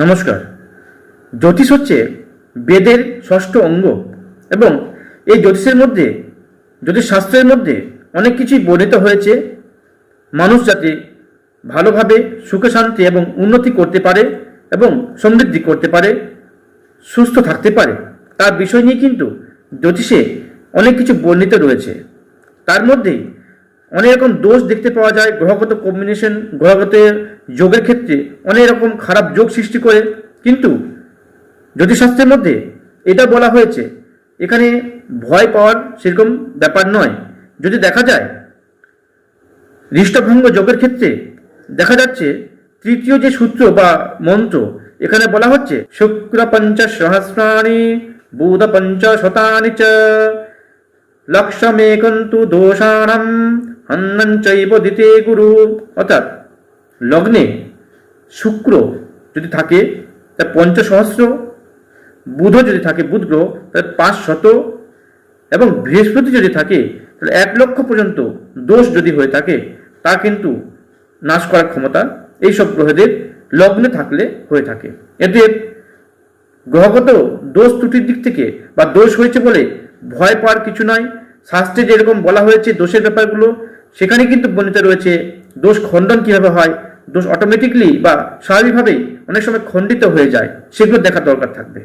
নমস্কার। জ্যোতিষ হচ্ছে বেদের ষষ্ঠ অঙ্গ এবং এই জ্যোতিষের মধ্যে জ্যোতিষশাস্ত্রের মধ্যে অনেক কিছুই বর্ণিত হয়েছে। মানুষ যাতে ভালোভাবে সুখে শান্তি এবং উন্নতি করতে পারে এবং সমৃদ্ধি করতে পারে, সুস্থ থাকতে পারে, তার বিষয় নিয়ে কিন্তু জ্যোতিষে অনেক কিছু বর্ণিত রয়েছে। তার মধ্যেই অনেক রকম দোষ দেখতে পাওয়া যায়, গ্রহগত কম্বিনেশন গ্রহগত যোগের ক্ষেত্রে অনেক রকম খারাপ যোগ সৃষ্টি করে। কিন্তু জ্যোতিষশাস্ত্রের মধ্যে এটা বলা হয়েছে, এখানে ভয় পাওয়ার সেরকম ব্যাপার নয়। যদি দেখা যায়, হৃষ্টভঙ্গ যোগের ক্ষেত্রে দেখা যাচ্ছে, তৃতীয় যে সূত্র বা মন্ত্র, এখানে বলা হচ্ছে শুক্র পঞ্চ সহস্রাণি বুধ পঞ্চ শতানি চ, লক্ষমেকন্তু দোষাণম হন্নঞ্চৈব দিতে গুরু। অর্থাৎ লগ্নে শুক্র যদি থাকে, তা পঞ্চসহস্র, বুধ যদি থাকে, বুধ গ্রহ, তাহলে পাঁচ শত এবং বৃহস্পতি যদি থাকে, তাহলে এক লক্ষ পর্যন্ত দোষ যদি হয়ে থাকে, তা কিন্তু নাশ করার ক্ষমতা এইসব গ্রহদের লগ্নে থাকলে হয়ে থাকে। এতে গ্রহগত দোষ ত্রুটির দিক থেকে বা দোষ হয়েছে বলে ভয় পাওয়ার কিছু নয় শাস্ত্রে যেরকম বলা হয়েছে দোষের ব্যাপারগুলো সেখানে কিন্তু বর্ণিত রয়েছে দোষ খণ্ডন কীভাবে হয়, দোষ অটোমেটিকলি বা স্বাভাবিকভাবেই অনেক সময় খণ্ডিত হয়ে যায়। সেগুলো দেখার দরকার থাকবে।